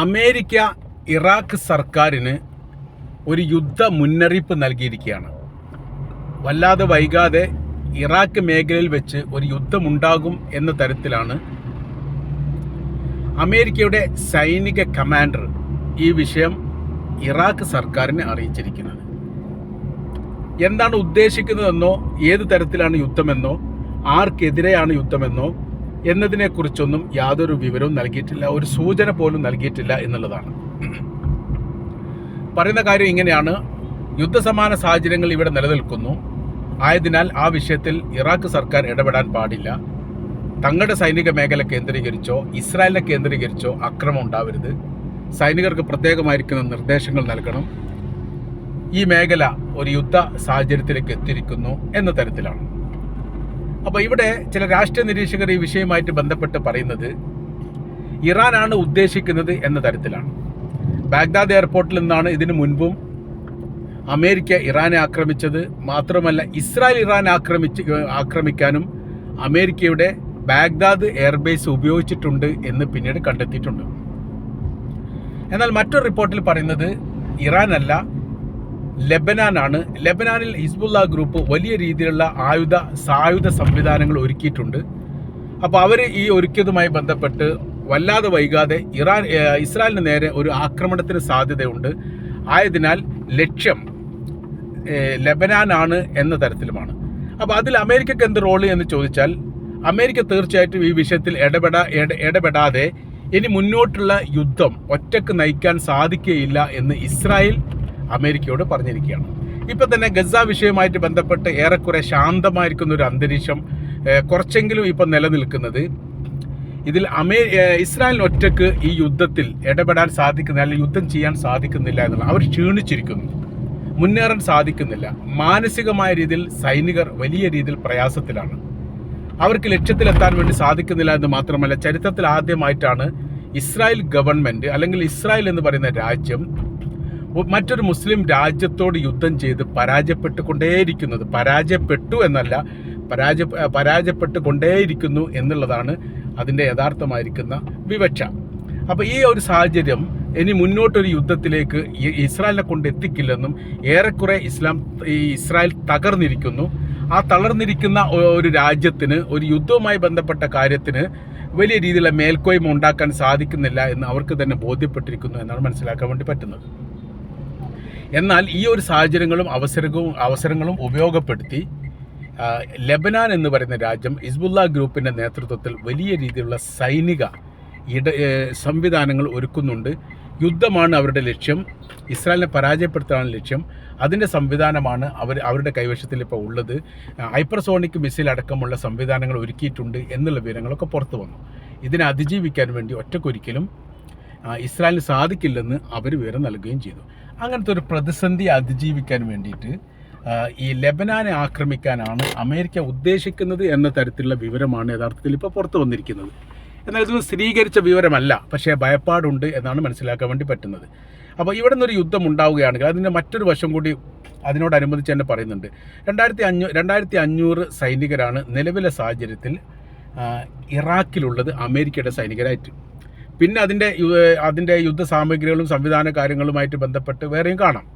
America Iraq സർക്കാരിന് ഒരു യുദ്ധ മുന്നറിയിപ്പ് നൽകിയിരിക്കുകയാണ്. വല്ലാതെ വൈകാതെ ഇറാഖ് മേഖലയിൽ വെച്ച് ഒരു യുദ്ധമുണ്ടാകും എന്ന തരത്തിലാണ് അമേരിക്കയുടെ സൈനിക കമാൻഡർ ഈ വിഷയം ഇറാഖ് സർക്കാരിനെ അറിയിച്ചിരിക്കുന്നത്. എന്താണ് ഉദ്ദേശിക്കുന്നതെന്നോ ഏത് തരത്തിലാണ് യുദ്ധമെന്നോ ആർക്കെതിരെയാണ് യുദ്ധമെന്നോ എന്നതിനെക്കുറിച്ചൊന്നും യാതൊരു വിവരവും നൽകിയിട്ടില്ല ഒരു സൂചന പോലും നൽകിയിട്ടില്ല എന്നുള്ളതാണ്. പറയുന്ന കാര്യം ഇങ്ങനെയാണ്. യുദ്ധസമാന സാഹചര്യങ്ങൾ ഇവിടെ നിലനിൽക്കുന്നു. ആയതിനാൽ ആ വിഷയത്തിൽ ഇറാഖ് സർക്കാർ ഇടപെടാൻ പാടില്ല. തങ്ങളുടെ സൈനിക മേഖല കേന്ദ്രീകരിച്ചോ ഇസ്രായേലിനെ കേന്ദ്രീകരിച്ചോ അക്രമം ഉണ്ടാവരുത്. സൈനികർക്ക് പ്രത്യേകമായിരിക്കുന്ന നിർദ്ദേശങ്ങൾ നൽകണം. ഈ മേഖല ഒരു യുദ്ധ സാഹചര്യത്തിലേക്ക് എത്തിയിരിക്കുന്നു എന്ന തരത്തിലാണ്. അപ്പോൾ ഇവിടെ ചില രാഷ്ട്രീയ നിരീക്ഷകർ ഈ വിഷയമായിട്ട് ബന്ധപ്പെട്ട് പറയുന്നത് ഇറാനാണ് ഉദ്ദേശിക്കുന്നത് എന്ന തരത്തിലാണ്. ബാഗ്ദാദ് എയർപോർട്ടിൽ നിന്നാണ് ഇതിനു മുൻപും അമേരിക്ക ഇറാനെ ആക്രമിച്ചത്. മാത്രമല്ല ഇസ്രായേൽ ഇറാൻ ആക്രമിച്ച് ആക്രമിക്കാനും അമേരിക്കയുടെ ബാഗ്ദാദ് എയർബേസ് ഉപയോഗിച്ചിട്ടുണ്ട് എന്ന് പിന്നീട് കണ്ടെത്തിയിട്ടുണ്ട്. എന്നാൽ മറ്റൊരു റിപ്പോർട്ടിൽ പറയുന്നത് ഇറാനല്ല ലെബനാനാണ്. ലെബനാനിൽ ഹിസ്ബുല്ല ഗ്രൂപ്പ് വലിയ രീതിയിലുള്ള ആയുധ സായുധ സംവിധാനങ്ങൾ ഒരുക്കിയിട്ടുണ്ട്. അപ്പോൾ അവർ ഈ ഒരുക്കിയതുമായി ബന്ധപ്പെട്ട് വല്ലാതെ വൈകാതെ ഇറാൻ ഇസ്രായേലിന് നേരെ ഒരു ആക്രമണത്തിന് സാധ്യതയുണ്ട്. ആയതിനാൽ ലക്ഷ്യം ലെബനാനാണ് എന്ന തരത്തിലുമാണ്. അപ്പോൾ അതിൽ അമേരിക്കക്ക് എന്ത് റോൾ എന്ന് ചോദിച്ചാൽ അമേരിക്ക തീർച്ചയായിട്ടും ഈ വിഷയത്തിൽ ഇടപെടാ ഇട- ഇടപെടാതെ ഇനി മുന്നോട്ടുള്ള യുദ്ധം ഒറ്റയ്ക്ക് നയിക്കാൻ സാധിക്കുകയില്ല എന്ന് ഇസ്രായേൽ അമേരിക്കയോട് പറഞ്ഞിരിക്കുകയാണ്. ഇപ്പം തന്നെ ഗസ വിഷയവുമായിട്ട് ബന്ധപ്പെട്ട് ഏറെക്കുറെ ശാന്തമായിരിക്കുന്ന ഒരു അന്തരീക്ഷം കുറച്ചെങ്കിലും ഇപ്പം നിലനിൽക്കുന്നത്. ഇതിൽ അമേ ഇസ്രായേലിന് ഒറ്റയ്ക്ക് ഈ യുദ്ധത്തിൽ ഇടപെടാൻ സാധിക്കുന്നില്ല അല്ലെങ്കിൽ യുദ്ധം ചെയ്യാൻ സാധിക്കുന്നില്ല എന്നുള്ള അവർ ക്ഷീണിച്ചിരിക്കുന്നു. മുന്നേറാൻ സാധിക്കുന്നില്ല. മാനസികമായ രീതിയിൽ സൈനികർ വലിയ രീതിയിൽ പ്രയാസത്തിലാണ്. അവർക്ക് ലക്ഷ്യത്തിലെത്താൻ വേണ്ടി സാധിക്കുന്നില്ല എന്ന് മാത്രമല്ല ചരിത്രത്തിൽ ആദ്യമായിട്ടാണ് ഇസ്രായേൽ ഗവൺമെന്റ് അല്ലെങ്കിൽ ഇസ്രായേൽ എന്ന് പറയുന്ന രാജ്യം മറ്റൊരു മുസ്ലിം രാജ്യത്തോട് യുദ്ധം ചെയ്ത് പരാജയപ്പെട്ടുകൊണ്ടേയിരിക്കുന്നത് പരാജയപ്പെട്ടു എന്നല്ല പരാജയ പരാജയപ്പെട്ടുകൊണ്ടേയിരിക്കുന്നു എന്നുള്ളതാണ് അതിന്റെ യഥാർത്ഥമായിരിക്കുന്ന വിവക്ഷ. അപ്പോൾ ഈ ഒരു സാഹചര്യം ഇനി മുന്നോട്ടൊരു യുദ്ധത്തിലേക്ക് ഇസ്രായേലിനെ കൊണ്ട് എത്തിക്കില്ലെന്നും ഏറെക്കുറെ ഇസ്ലാം ഈ ഇസ്രായേൽ തകർന്നിരിക്കുന്നു. ആ തളർന്നിരിക്കുന്ന ഒരു രാജ്യത്തിന് ഒരു യുദ്ധവുമായി ബന്ധപ്പെട്ട കാര്യത്തിന് വലിയ രീതിയിലുള്ള മേൽക്കോയ്മ ഉണ്ടാക്കാൻ സാധിക്കുന്നില്ല എന്ന് അവർക്ക് തന്നെ ബോധ്യപ്പെട്ടിരിക്കുന്നു എന്നാണ് മനസ്സിലാക്കാൻ വേണ്ടി പറ്റുന്നത്. എന്നാൽ ഈ ഒരു സാഹചര്യങ്ങളും അവസരവും അവസരങ്ങളും ഉപയോഗപ്പെടുത്തി ലബനാൻ എന്ന് പറയുന്ന രാജ്യം ഇസ്ബുല്ല ഗ്രൂപ്പിന്റെ നേതൃത്വത്തിൽ വലിയ രീതിയിലുള്ള സൈനിക ഇട സംവിധാനങ്ങൾ ഒരുക്കുന്നുണ്ട്. യുദ്ധമാണ് അവരുടെ ലക്ഷ്യം. ഇസ്രായേലിനെ പരാജയപ്പെടുത്താനാണ് ലക്ഷ്യം. അതിന്റെ സംവിധാനമാണ് അവർ അവരുടെ കൈവശത്തിൽ ഇപ്പോൾ ഉള്ളത്. ഹൈപ്പർസോണിക് മിസൈൽ അടക്കമുള്ള സംവിധാനങ്ങൾ ഒരുക്കിയിട്ടുണ്ട് എന്നുള്ള വിവരങ്ങളൊക്കെ പുറത്തു വന്നു. ഇതിനെ അതിജീവിക്കാൻ വേണ്ടി ഒറ്റക്കൊരിക്കലും ഇസ്രായേലിന് സാധിക്കില്ലെന്ന് അവർ വിവരം നൽകുകയും ചെയ്തു. അങ്ങനത്തെ ഒരു പ്രതിസന്ധി അതിജീവിക്കാൻ വേണ്ടിയിട്ട് ഈ ലെബനാനെ ആക്രമിക്കാനാണ് അമേരിക്ക ഉദ്ദേശിക്കുന്നത് എന്ന തരത്തിലുള്ള വിവരമാണ് യഥാർത്ഥത്തിൽ ഇപ്പോൾ പുറത്തു വന്നിരിക്കുന്നത്. എന്നാൽ ഇതൊന്നും സ്ഥിരീകരിച്ച വിവരമല്ല പക്ഷേ ഭയപ്പാടുണ്ട് എന്നാണ് മനസ്സിലാക്കാൻ വേണ്ടി പറ്റുന്നത്. അപ്പോൾ ഇവിടെ നിന്നൊരു യുദ്ധം ഉണ്ടാവുകയാണെങ്കിൽ അതിന്റെ മറ്റൊരു വശം കൂടി അതിനോടനുബന്ധിച്ച് തന്നെ പറയുന്നുണ്ട്. രണ്ടായിരത്തി അഞ്ഞൂ രണ്ടായിരത്തി അഞ്ഞൂറ് സൈനികരാണ് നിലവിലെ സാഹചര്യത്തിൽ ഇറാഖിലുള്ളത് അമേരിക്കയുടെ സൈനികരായിട്ട്. പിന്നെ അതിന്റെ അതിന്റെ യുദ്ധ സാമഗ്രികളും സംവിധാന കാര്യങ്ങളുമായിട്ട് ബന്ധപ്പെട്ട് വേറെയും കാണാം.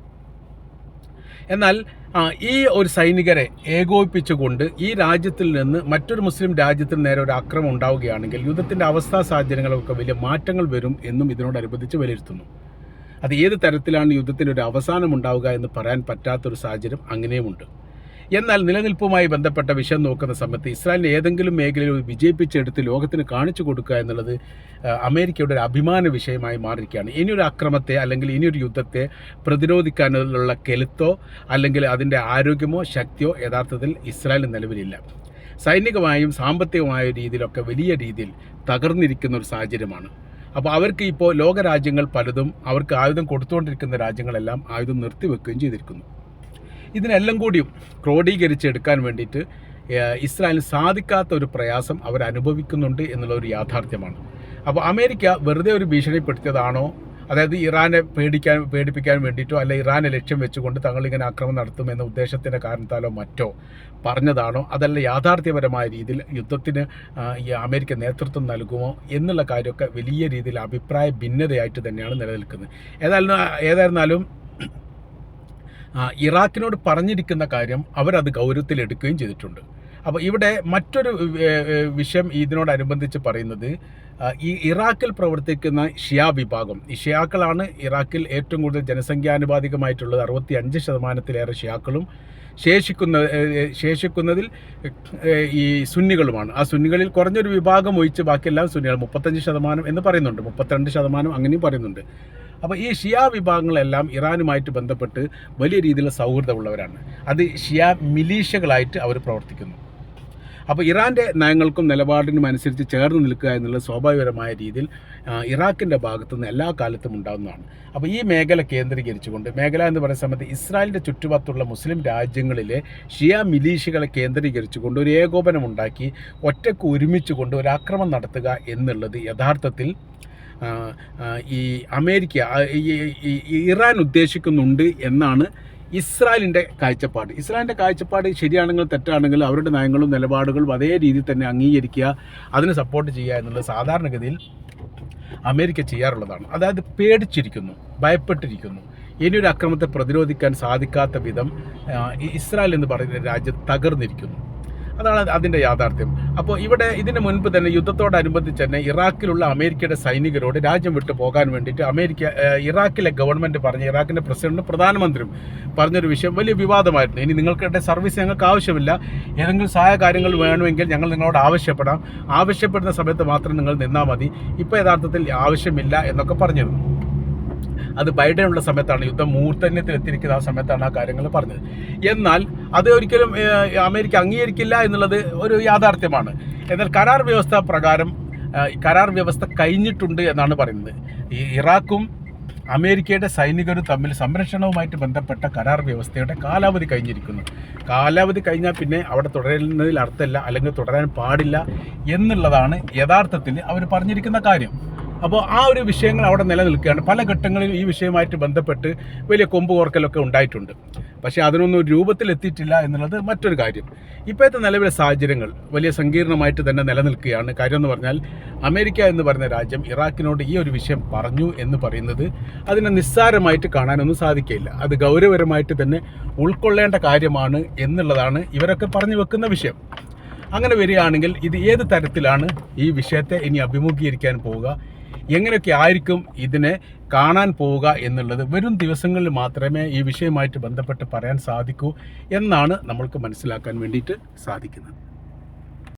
എന്നാൽ ഈ ഒരു സൈനികരെ ഏകോപിപ്പിച്ചുകൊണ്ട് ഈ രാജ്യത്തിൽ നിന്ന് മറ്റൊരു മുസ്ലിം രാജ്യത്തിന് നേരെ ഒരു ആക്രമം ഉണ്ടാവുകയാണെങ്കിൽ യുദ്ധത്തിന്റെ അവസ്ഥാ സാഹചര്യങ്ങളൊക്കെ വലിയ മാറ്റങ്ങൾ വരും എന്നും ഇതിനോടനുബന്ധിച്ച് വിലയിരുത്തുന്നു. അത് ഏത് തരത്തിലാണ് യുദ്ധത്തിന്റെ ഒരു അവസാനം ഉണ്ടാവുക എന്ന് പറയാൻ പറ്റാത്തൊരു സാഹചര്യം അങ്ങനെയുമുണ്ട്. എന്നാൽ നിലനിൽപ്പുമായി ബന്ധപ്പെട്ട വിഷയം നോക്കുന്ന സമയത്ത് ഇസ്രായേലിനെ ഏതെങ്കിലും മേഖലയിൽ വിജയിപ്പിച്ചെടുത്ത് ലോകത്തിന് കാണിച്ചു കൊടുക്കുക എന്നുള്ളത് അമേരിക്കയുടെ ഒരു അഭിമാന വിഷയമായി മാറിയിരിക്കുകയാണ്. ഇനിയൊരു അക്രമത്തെ അല്ലെങ്കിൽ ഇനിയൊരു യുദ്ധത്തെ പ്രതിരോധിക്കാനുള്ള കെലുത്തോ അല്ലെങ്കിൽ അതിന്റെ ആരോഗ്യമോ ശക്തിയോ യഥാർത്ഥത്തിൽ ഇസ്രായേലിന് നിലവിലില്ല. സൈനികമായും സാമ്പത്തികമായ രീതിയിലൊക്കെ വലിയ രീതിയിൽ തകർന്നിരിക്കുന്ന ഒരു സാഹചര്യമാണ്. അപ്പോൾ അവർക്ക് ഇപ്പോൾ ലോകരാജ്യങ്ങൾ പലതും അവർക്ക് ആയുധം കൊടുത്തുകൊണ്ടിരിക്കുന്ന രാജ്യങ്ങളെല്ലാം ആയുധം നിർത്തിവെക്കുകയും ചെയ്തിരിക്കുന്നു. ഇതിനെല്ലാം കൂടിയും ക്രോഡീകരിച്ചെടുക്കാൻ വേണ്ടിയിട്ട് ഇസ്രായേലിന് സാധിക്കാത്ത ഒരു പ്രയാസം അവർ അനുഭവിക്കുന്നുണ്ട് എന്നുള്ള ഒരു യാഥാർത്ഥ്യമാണ്. അപ്പോൾ അമേരിക്ക വെറുതെ ഒരു ഭീഷണിപ്പെടുത്തിയതാണോ? അതായത് ഇറാനെ പേടിക്കാൻ പേടിപ്പിക്കാൻ വേണ്ടിയിട്ടോ അല്ലെങ്കിൽ ഇറാനെ ലക്ഷ്യം വെച്ചുകൊണ്ട് തങ്ങളിങ്ങനെ ആക്രമണം നടത്തുമെന്ന ഉദ്ദേശത്തിന്റെ കാരണത്താലോ മറ്റോ പറഞ്ഞതാണോ? അതല്ല യാഥാർത്ഥ്യപരമായ രീതിയിൽ യുദ്ധത്തിന് ഈ അമേരിക്ക നേതൃത്വം നൽകുമോ എന്നുള്ള കാര്യമൊക്കെ വലിയ രീതിയിൽ അഭിപ്രായ ഭിന്നതയായിട്ട് തന്നെയാണ് നിലനിൽക്കുന്നത്. ഏതായാലും ഏതായിരുന്നാലും ഇറാഖിനോട് പറഞ്ഞിരിക്കുന്ന കാര്യം അവരത് ഗൗരവത്തിലെടുക്കുകയും ചെയ്തിട്ടുണ്ട്. അപ്പോൾ ഇവിടെ മറ്റൊരു വിഷയം ഇതിനോടനുബന്ധിച്ച് പറയുന്നത് ഈ ഇറാഖിൽ പ്രവർത്തിക്കുന്ന ഷിയ വിഭാഗം. ഈ ഷിയാക്കളാണ് ഇറാഖിൽ ഏറ്റവും കൂടുതൽ ജനസംഖ്യാനുപാതികമായിട്ടുള്ളത്. അറുപത്തി അഞ്ച് ശതമാനത്തിലേറെ ഷിയാക്കളും ശേഷിക്കുന്ന ശേഷിക്കുന്നതിൽ ഈ സുന്നികളുമാണ്. ആ സുന്നികളിൽ കുറഞ്ഞൊരു വിഭാഗം ഒഴിച്ച് ബാക്കിയെല്ലാം സുന്നികൾ. മുപ്പത്തഞ്ച് ശതമാനം എന്ന് പറയുന്നുണ്ട്. മുപ്പത്തിരണ്ട് ശതമാനം അങ്ങനെയും പറയുന്നുണ്ട്. അപ്പോൾ ഈ ഷിയാ വിഭാഗങ്ങളെല്ലാം ഇറാനുമായിട്ട് ബന്ധപ്പെട്ട് വലിയ രീതിയിലുള്ള സൗഹൃദമുള്ളവരാണ്. അത് ഷിയാ മിലീഷ്യകളായിട്ട് അവർ പ്രവർത്തിക്കുന്നു. അപ്പോൾ ഇറാന്റെ നയങ്ങൾക്കും നിലപാടിനും അനുസരിച്ച് ചേർന്ന് നിൽക്കുക എന്നുള്ള സ്വാഭാവികപരമായ രീതിയിൽ ഇറാഖിന്റെ ഭാഗത്തു നിന്ന് എല്ലാ കാലത്തും ഉണ്ടാകുന്നതാണ് അപ്പോൾ ഈ മേഖല കേന്ദ്രീകരിച്ചുകൊണ്ട് മേഖല എന്ന് പറയുന്ന സമയത്ത് ഇസ്രായേലിന്റെ ചുറ്റുപാടുള്ള മുസ്ലിം രാജ്യങ്ങളിലെ ഷിയ മിലീഷ്യകളെ കേന്ദ്രീകരിച്ചുകൊണ്ട് ഒരു ഏകോപനം ഉണ്ടാക്കി ഒറ്റയ്ക്ക് ഒരുമിച്ചുകൊണ്ട് ഒരു ആക്രമണം നടത്തുക എന്നുള്ളത് യഥാർത്ഥത്തിൽ ഈ അമേരിക്ക ഇറാൻ ഉദ്ദേശിക്കുന്നുണ്ട് എന്നാണ് ഇസ്രായേലിന്റെ കാഴ്ചപ്പാട്. ഇസ്രായേലിന്റെ കാഴ്ചപ്പാട് ശരിയാണെങ്കിൽ തെറ്റാണെങ്കിൽ അവരുടെ നയങ്ങളും നിലപാടുകളും അതേ രീതിയിൽ തന്നെ അംഗീകരിക്കുക അതിന് സപ്പോർട്ട് ചെയ്യുക എന്നുള്ളത് സാധാരണഗതിയിൽ അമേരിക്ക ചെയ്യാറുള്ളതാണ്. അതായത് പേടിച്ചിരിക്കുന്നു ഭയപ്പെട്ടിരിക്കുന്നു. ഇനിയൊരു അക്രമത്തെ പ്രതിരോധിക്കാൻ സാധിക്കാത്ത വിധം ഇസ്രായേൽ എന്ന് പറയുന്ന രാജ്യം തകർന്നിരിക്കുന്നു. അതാണ് അതിന്റെ യാഥാർത്ഥ്യം. അപ്പോൾ ഇവിടെ ഇതിന് മുൻപ് തന്നെ യുദ്ധത്തോടനുബന്ധിച്ച് തന്നെ ഇറാഖിലുള്ള അമേരിക്കയുടെ സൈനികരോട് രാജ്യം വിട്ട് പോകാൻ വേണ്ടിയിട്ട് അമേരിക്ക ഇറാഖിലെ ഗവൺമെന്റ് പറഞ്ഞ ഇറാഖിന്റെ പ്രസിഡന്റും പ്രധാനമന്ത്രിയും പറഞ്ഞൊരു വിഷയം വലിയ വിവാദമായിരുന്നു. ഇനി നിങ്ങൾക്കിടെ സർവീസ് ഞങ്ങൾക്ക് ആവശ്യമില്ല. ഏതെങ്കിലും സഹായ കാര്യങ്ങൾ വേണമെങ്കിൽ ഞങ്ങൾ നിങ്ങളോട് ആവശ്യപ്പെടാം. ആവശ്യപ്പെടുന്ന സമയത്ത് മാത്രം നിങ്ങൾ നിന്നാൽ മതി. ഇപ്പോൾ യഥാർത്ഥത്തിൽ ആവശ്യമില്ല എന്നൊക്കെ പറഞ്ഞിരുന്നു. അത് ബൈഡനുള്ള സമയത്താണ് യുദ്ധം മൂർധന്യത്തിൽ എത്തിയിരിക്കുന്ന ആ സമയത്താണ് ആ കാര്യങ്ങൾ പറഞ്ഞത്. എന്നാൽ അത് ഒരിക്കലും അമേരിക്ക അംഗീകരിക്കില്ല എന്നുള്ളത് ഒരു യാഥാർത്ഥ്യമാണ്. എന്നാൽ കരാർ വ്യവസ്ഥ പ്രകാരം കരാർ വ്യവസ്ഥ കഴിഞ്ഞിട്ടുണ്ട് എന്നാണ് പറയുന്നത്. ഈ ഇറാഖും അമേരിക്കയുടെ സൈനികരും തമ്മിൽ സംരക്ഷണവുമായിട്ട് ബന്ധപ്പെട്ട കരാർ വ്യവസ്ഥയുടെ കാലാവധി കഴിഞ്ഞിരിക്കുന്നു. കാലാവധി കഴിഞ്ഞാൽ പിന്നെ അവിടെ തുടരുന്നതിൽ അർത്ഥമില്ല അല്ലെങ്കിൽ തുടരാൻ പാടില്ല എന്നുള്ളതാണ് യഥാർത്ഥത്തിൽ അവർ പറഞ്ഞിരിക്കുന്ന കാര്യം. അപ്പോൾ ആ ഒരു വിഷയങ്ങൾ അവിടെ നിലനിൽക്കുകയാണ്. പല ഘട്ടങ്ങളിൽ ഈ വിഷയമായിട്ട് ബന്ധപ്പെട്ട് വലിയ കൊമ്പ് കോർക്കലൊക്കെ ഉണ്ടായിട്ടുണ്ട്. പക്ഷേ അതിനൊന്നും രൂപത്തിലെത്തിയിട്ടില്ല എന്നുള്ളത് മറ്റൊരു കാര്യം. ഇപ്പോഴത്തെ നിലവിലെ സാഹചര്യങ്ങൾ വലിയ സങ്കീർണമായിട്ട് തന്നെ നിലനിൽക്കുകയാണ്. കാര്യം എന്ന് പറഞ്ഞാൽ അമേരിക്ക എന്ന് പറയുന്ന രാജ്യം ഇറാഖിനോട് ഈ ഒരു വിഷയം പറഞ്ഞു എന്ന് പറയുന്നത് അതിനെ നിസ്സാരമായിട്ട് കാണാനൊന്നും സാധിക്കില്ല അത് ഗൗരവപരമായിട്ട് തന്നെ ഉൾക്കൊള്ളേണ്ട കാര്യമാണ് എന്നുള്ളതാണ് ഇവരൊക്കെ പറഞ്ഞു വെക്കുന്ന വിഷയം. അങ്ങനെ വരികയാണെങ്കിൽ ഇത് ഏത് തരത്തിലാണ് ഈ വിഷയത്തെ ഇനി അഭിമുഖീകരിക്കാൻ പോവുക? എങ്ങനെയൊക്കെ ആയിരിക്കും ഇതിനെ കാണാൻ പോവുക എന്നുള്ളത് വരും ദിവസങ്ങളിൽ മാത്രമേ ഈ വിഷയമായിട്ട് ബന്ധപ്പെട്ട് പറയാൻ സാധിക്കൂ എന്നാണ് നമ്മൾക്ക് മനസ്സിലാക്കാൻ വേണ്ടിയിട്ട് സാധിക്കുന്നത്.